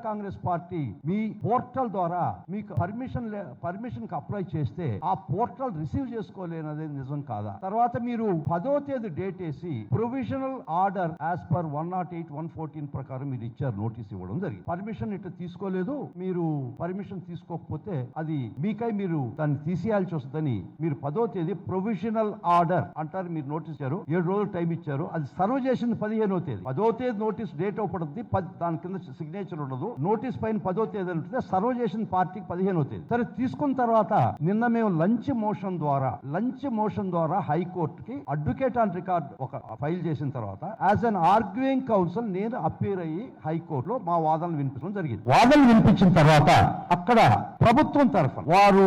Congress party మీ portal ద్వారా మీకు పర్మిషన్ పర్మిషన్కి అప్లై చేస్తే ఆ పోర్టల్ రిసీవ్ చేసుకోలేనది నిజం కాదా? తర్వాత మీరు పదో తేదీ డేట్ వేసి provisional order as per one not eight one fourteen ప్రకారం మీరు ఇచ్చారు నోటీస్ ఇవ్వడం జరిగింది. పర్మిషన్ ఇట్లా తీసుకోలేదు మీరు పర్మిషన్ తీసుకోకపోతే అది మీకై మీరు దాన్ని తీసేయాల్సి వస్తుందని మీరు పదో తేదీ ప్రొవిజనల్ ఆర్డర్ అంటారు మీరు నోటీస్ ఇచ్చారు ఏడు రోజులు టైం ఇచ్చారు అది సర్వ్ చేసింది పదిహేనో తేదీ. పదో తేదీ నోటీస్ డేట్ అవుపడుతుంది పది- దాని కింద సిగ్నేచర్ ఉండదు. నోటీస్ పైన పదో తేదీ ఉంటుంది. సర్వ్ చేసిన పార్టీకి పదిహేనో తేదీ. సరే తీసుకున్న తర్వాత నిన్న మేము లంచ్ మోషన్ ద్వారా లంచ్ మోషన్ ద్వారా హైకోర్టుకి అడ్వకేట్ ఆన్ రికార్డ్ ఒక ఫైల్ చేసిన తర్వాత యాజ్ అన్ ఆర్గ్యూయింగ్ కౌన్సిల్ నేను అప్పీర్ అయ్యి హైకోర్టులో మా వాదనలు వినిపించడం జరిగింది. వాదనలు వినిపించిన తర్వాత అక్కడ ప్రభుత్వం తరఫున వారు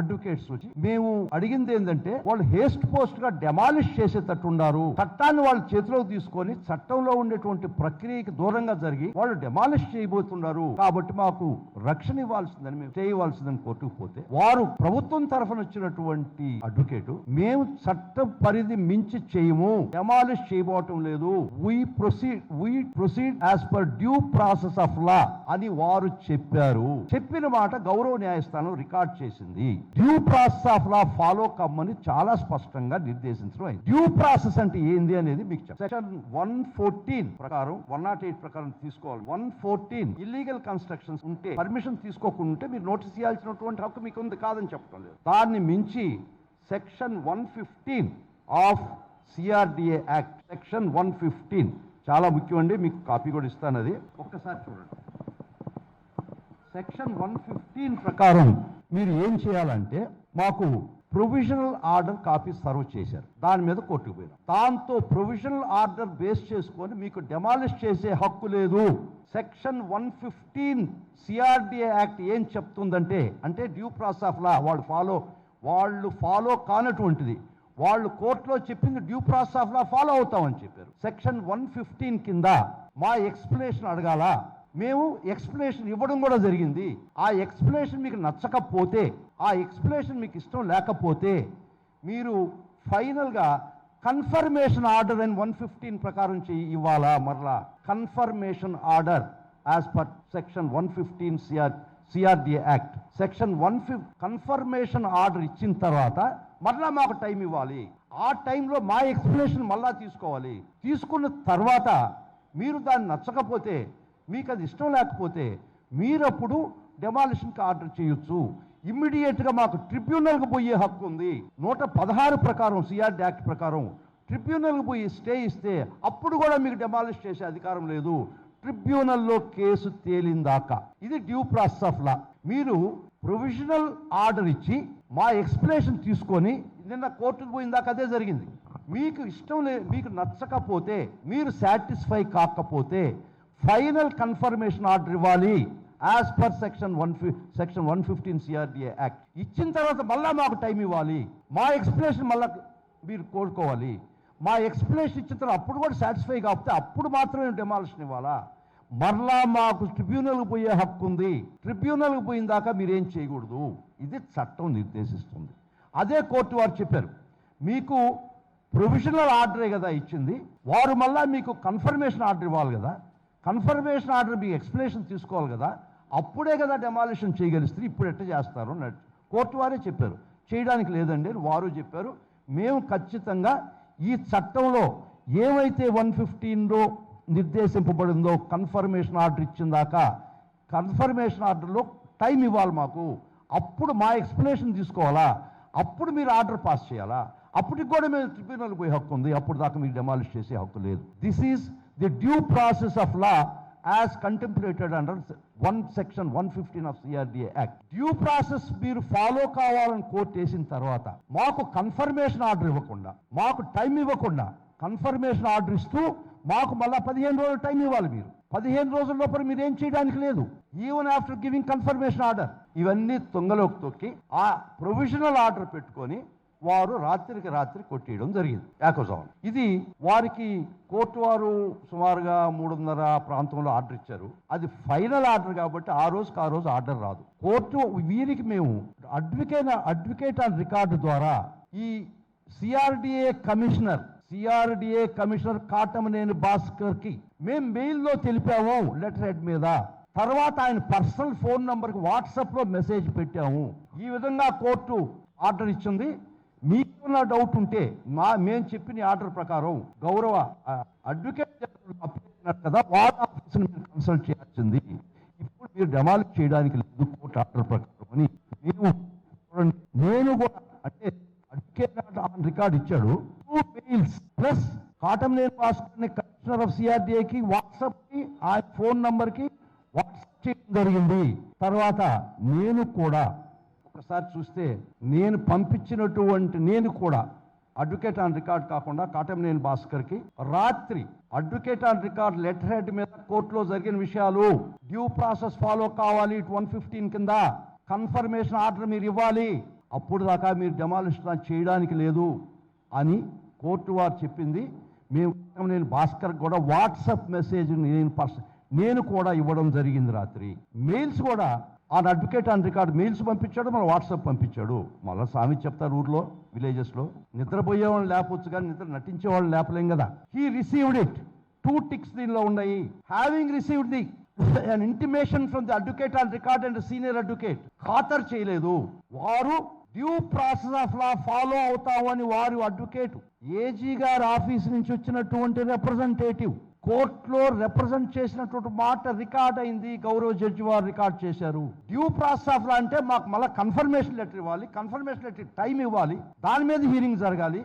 అడ్వకేట్స్ వచ్చి మేము అడిగింది ఏంటంటే వాళ్ళు హేస్ట్ పోస్ట్గా డెమాలిష్ చేసేటట్టు ఉన్నారు. చట్టాన్ని వాళ్ళ చేతిలోకి తీసుకొని చట్టంలో ఉండేటువంటి ప్రక్రియకి దూరంగా జరిగి వాళ్ళు డెమాలిష్ చేయబోతున్నారు. కాబట్టి మాకు రక్షణ ఇవ్వాల్సిందని మేము చేయవలసిందని కోర్టుకు పోతే వారు ప్రభుత్వం తరఫున వచ్చినటువంటి అడ్వకేట్ మేము చట్ట పరిధి మించి చేయము. డెమాలిష్ చేయబోవటం లేదు. We proceed we proceed as per due process of law అని వారు చెప్పారు. చెప్పిన మాట గౌరవ న్యాయస్థానం రికార్డ్ చేసింది. Due process of law follow కమ్మని చాలా స్పష్టంగా నిర్దేశించడం అయింది. డ్యూ ప్రాసెస్ అంటే ఏంది అనేది మీకు చెప్తాను. సెక్షన్ వన్ ఫోర్టీన్ ప్రకారం వన్ నాట్ ఎయిట్ ప్రకారం తీసుకోవాలి. వన్ ఫోర్టీన్ ఇల్లీగల్ కన్స్ట్రక్షన్స్ ఉంటే పర్మిషన్ తీసుకోకుండా మీరు నోటీస్ ఇవ్వాల్సినటువంటి హక్కు మీకు ఉంది కాదని చెప్పడం లేదు. దాన్ని మించి section one fifteen of CRDA act section one fifteen చాలా ముఖ్యమండి మీకు కాపీ కూడా ఇస్తాను అది. ఒక్కసారి చూడండి. సెక్షన్ వన్ ఫిఫ్టీన్ ప్రకారం మీరు ఏం చేయాలంటే మాకు ప్రొవిజనల్ ఆర్డర్ కాపీ సర్వ్ చేశారు. దాని మీద కొట్టుకుపోయినాం దాంతో ప్రొవిజనల్ ఆర్డర్ బేస్ చేసుకొని మీకు డెమాలిష్ చేసే హక్కు లేదు. Section one fifteen CRDA act ఏం చెప్తుందంటే అంటే డ్యూ ప్రాసెస్ ఆఫ్ లా వాళ్ళు ఫాలో వాళ్ళు ఫాలో కానటువంటిది. వాళ్ళు కోర్టులో చెప్పింది due process of law follow అవుతామని చెప్పారు. సెక్షన్ వన్ ఫిఫ్టీన్ కింద మా ఎక్స్ప్లెనేషన్ అడగాల? మేము ఎక్స్ప్లెనేషన్ ఇవ్వడం కూడా జరిగింది. ఆ ఎక్స్ప్లెనేషన్ మీకు నచ్చకపోతే ఆ ఎక్స్ప్లెనేషన్ మీకు ఇష్టం లేకపోతే మీరు ఫైనల్గా కన్ఫర్మేషన్ ఆర్డర్ అని వన్ ఫిఫ్టీన్ ప్రకారం చేయి ఇవ్వాలా మరలా? Confirmation order as per section one fifteen CR CRDA act section one fif confirmation order ఇచ్చిన తర్వాత మరలా మాకు టైం ఇవ్వాలి. ఆ టైంలో మా ఎక్స్ప్లెనేషన్ మళ్ళా తీసుకోవాలి. తీసుకున్న తర్వాత మీరు దాన్ని నచ్చకపోతే మీకు అది ఇష్టం లేకపోతే మీరప్పుడు డెమాలిషన్కి ఆర్డర్ చేయొచ్చు. ఇమ్మీడియట్గా మాకు ట్రిబ్యునల్కి పోయే హక్కు ఉంది. నూట పదహారు ప్రకారం సిఆర్డి యాక్ట్ ప్రకారం ట్రిబ్యునల్కి పోయి స్టే ఇస్తే అప్పుడు కూడా మీకు డెమాలిష్ చేసే అధికారం లేదు. ట్రిబ్యునల్లో కేసు తేలిందాకా. ఇది డ్యూ ప్రాసెస్ ఆఫ్ లా మీరు ప్రొవిజనల్ ఆర్డర్ ఇచ్చి మా ఎక్స్ప్లెనేషన్ తీసుకొని నిన్న కోర్టుకు పోయిందాక అదే జరిగింది. మీకు ఇష్టం లే మీకు నచ్చకపోతే మీరు సాటిస్ఫై కాకపోతే ఫైనల్ కన్ఫర్మేషన్ ఆర్డర్ ఇవ్వాలి as per section one section one fifteen CRDA act. ఇచ్చిన తర్వాత మళ్ళా మాకు టైం ఇవ్వాలి. మా ఎక్స్ప్లెనేషన్ మళ్ళా మీరు కోరుకోవాలి. మా ఎక్స్ప్లెనేషన్ ఇచ్చిన తర్వాత అప్పుడు కూడా సాటిస్ఫై కాకపోతే అప్పుడు మాత్రమే డెమాలిషన్ ఇవ్వాలా? మరలా మాకు ట్రిబ్యునల్కి పోయే హక్కు ఉంది. ట్రిబ్యునల్కి పోయిన దాకా మీరేం చేయకూడదు. ఇది చట్టం నిర్దేశిస్తుంది. అదే కోర్టు వారు చెప్పారు. మీకు ప్రొవిజనల్ ఆర్డరే కదా ఇచ్చింది. వారు మళ్ళా మీకు కన్ఫర్మేషన్ ఆర్డర్ ఇవ్వాలి కదా. కన్ఫర్మేషన్ ఆర్డర్ మీకు ఎక్స్ప్లెనేషన్ తీసుకోవాలి కదా అప్పుడే కదా డెమాలిషన్ చేయగలిస్తే ఇప్పుడు ఎట్ట చేస్తారు అన్నట్టు కోర్టు వారే చెప్పారు. చేయడానికి లేదండి వారు చెప్పారు. మేము ఖచ్చితంగా ఈ చట్టంలో ఏమైతే వన్ ఫిఫ్టీన్లో నిర్దేశింపబడిందో కన్ఫర్మేషన్ ఆర్డర్ ఇచ్చిందాక కన్ఫర్మేషన్ ఆర్డర్లో టైం ఇవ్వాలి మాకు. అప్పుడు మా ఎక్స్ప్లెనేషన్ తీసుకోవాలా? అప్పుడు మీరు ఆర్డర్ పాస్ చేయాలా? అప్పటికి కూడా మేము ట్రిబ్యునల్ పోయే హక్కు ఉంది. అప్పుడు దాకా మీకు డెమాలిష్ చేసే హక్కు లేదు. This is the due process of law as contemplated under one section one fifteen of CRDA act due process మీరు ఫాలో కావాలని కోర్టు వేసిన తర్వాత మాకు కన్ఫర్మేషన్ ఆర్డర్ ఇవ్వకుండా మాకు టైం ఇవ్వకుండా కన్ఫర్మేషన్ ఆర్డర్ ఇస్తూ మాకు మళ్ళా పదిహేను రోజులు టైం ఇవ్వాలి మీరు. పదిహేను రోజుల లోపల మీరు ఏం చేయడానికి లేదు. Even after giving confirmation order ఇవన్నీ తొంగలోకి తొక్కి ఆ ప్రొవిజనల్ ఆర్డర్ పెట్టుకొని వారు రాత్రికి రాత్రి కొట్టేయడం జరిగింది. యాకోజాన్ ఇది వారికి కోర్టు వారు సుమారుగా మూడున్నర ప్రాంతంలో ఆర్డర్ ఇచ్చారు. అది ఫైనల్ ఆర్డర్ కాబట్టి ఆ రోజుకి ఆ రోజు ఆర్డర్ రాదు. కోర్టు వీరికి మేము అడ్వకేట్ అడ్వకేట్ ఆన్ రికార్డు ద్వారా ఈ CRDA commissioner CRDA commissioner Katamaneni భాస్కర్కి మేము మెయిల్లో తెలిపాము లెటర్ హెడ్ మీద. తర్వాత ఆయన పర్సనల్ ఫోన్ నంబర్కి వాట్సాప్లో మెసేజ్ పెట్టాము. ఈ విధంగా కోర్టు ఆర్డర్ ఇచ్చింది. మీకున్న డౌట్ ఉంటే మా మేము చెప్పిన ఆర్డర్ ప్రకారం గౌరవ అడ్వకేట్ జనరల్ కదా వార్డ్ ఆఫీస్ని మీరు కన్సల్ట్ చేయాల్సింది. ఇప్పుడు మీరు డెమాలిక్ చేయడానికి లేదు కోర్టు ఆర్డర్ ప్రకారం అని మేము నేను కూడా అంటే అడ్వకేట్ ఆన్ రికార్డ్ ఇచ్చాడు. టూ మెయిల్స్ ప్లస్ కాటంనేని భాస్కర్ని కమిషనర్ ఆఫ్ సిఆర్డీఏకి వాట్సాప్కి ఆ ఫోన్ నంబర్కి వాట్సాప్ చేయడం జరిగింది. తర్వాత నేను కూడా ఒకసారి చూస్తే నేను పంపించినటువంటి నేను కూడా అడ్వకేట్ ఆన్ రికార్డ్ కాకుండా కాటమనేని భాస్కర్కి రాత్రి advocate on record letter head మీద కోర్టులో జరిగిన విషయాలు డ్యూ ప్రాసెస్ ఫాలో కావాలి వన్ ఫిఫ్టీన్ కింద. కన్ఫర్మేషన్ ఆర్డర్ మీరు ఇవ్వాలి. అప్పుడు దాకా మీరు డెమాలిషన్ చేయడానికి లేదు అని కోర్టు వారు చెప్పింది. మేము నేను భాస్కర్ కూడా వాట్సాప్ మెసేజ్ నేను పర్స నేను కూడా ఇవ్వడం జరిగింది రాత్రి. మెయిల్స్ కూడా ఆ అడ్వకేట్ ఆన్ రికార్డ్ మెయిల్స్ పంపించాడు మన వాట్సాప్ పంపించాడు. మళ్ళీ స్వామి చెప్తారు ఊర్లో విలేజెస్లో. నిద్రపోయే వాళ్ళని లేపొచ్చు కానీ నిద్ర నటించే వాళ్ళని లేపలేం కదా. He received it two ticks దీనిలో ఉన్నాయి. Having received the an intimation from the advocate on record and senior advocate ఖాతరు చేయలేదు. వారు due process of law follow అవుతామని వారు అడ్వకేట్ ఏజీ గారి ఆఫీస్ నుంచి వచ్చినటువంటి రిప్రజెంటేటివ్ కోర్టులో రిప్రజెంట్ చేసినటువంటి మాట రికార్డ్ అయింది. గౌరవ జడ్జి వారు రికార్డ్ చేశారు. డ్యూ ప్రాసెస్ ఆఫ్ లా అంటే మాకు మళ్ళీ కన్ఫర్మేషన్ లెటర్ ఇవ్వాలి. కన్ఫర్మేషన్ లెటర్ టైం ఇవ్వాలి. దాని మీద హీరింగ్ జరగాలి.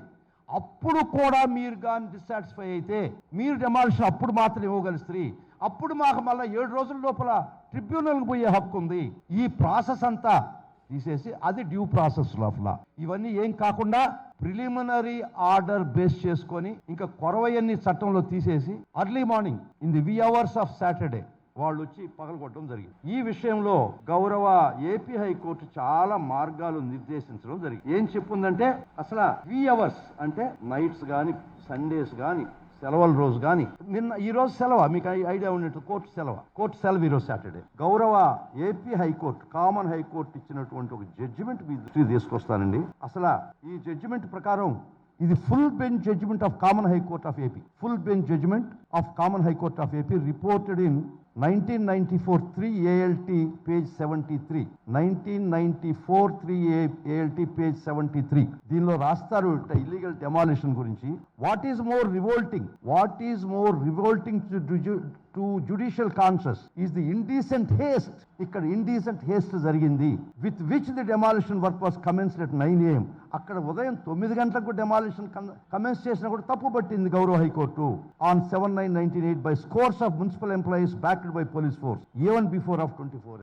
అప్పుడు కూడా మీరు కానీ డిస్సాటిస్ఫై అయితే మీరు డెమాలిషన్ అప్పుడు మాత్రం ఇవ్వగలుగుతుంది అప్పుడు మాకు మళ్ళీ ఏడు రోజుల లోపల ట్రిబ్యునల్కి పోయే హక్కు ఉంది. ఈ ప్రాసెస్ అంతా తీసేసి అది డ్యూ ప్రాసెస్ ఆఫ్ లా ఇవన్నీ ఏం కాకుండా ప్రిలిమినరీ ఆర్డర్ బేస్ చేసుకొని ఇంకా కొరవయన్ని చట్టంలో తీసేసి early morning in the wee hours of Saturday వాళ్ళు వచ్చి పగలగొట్టడం జరిగింది. ఈ విషయంలో గౌరవ ఏపీ హైకోర్టు చాలా మార్గాలు నిర్దేశించడం జరిగింది. ఏం చెప్పుందంటే అసలు వి అవర్స్ అంటే నైట్స్ కానీ సండేస్ కానీ సెలవుల రోజు కానీ నిన్న ఈ రోజు సెలవు? మీకు ఐడియా ఉన్నట్టు కోర్టు సెలవు? కోర్టు సెలవు ఈరోజు సాటర్డే. గౌరవ ఏపీ హైకోర్టు కామన్ హైకోర్టు ఇచ్చినటువంటి ఒక జడ్జిమెంట్ మీ దృష్టికి తీసుకొస్తానండి. అసలు ఈ జడ్జిమెంట్ ప్రకారం ఇది full bench judgement of common high court of AP full bench judgement of common high court of AP reported in nineteen ninety four three ALT page seventy three nineteen ninety four three ALT page seventy three దీనిలో రాస్తారు illegal demolition గురించి. What is more revolting what is more revolting to judicial conscious is the indecent haste. ఇక్కడ indecent haste జరిగింది. With which the demolition work was commence at nine AM అక్కడ ఉదయం తొమ్మిది గంటలకు demolition commence చేసినా కూడా తప్పు పట్టింది గౌరవ high court. On seven nine nineteen eight by scores of municipal employees backed by police force even before of twenty four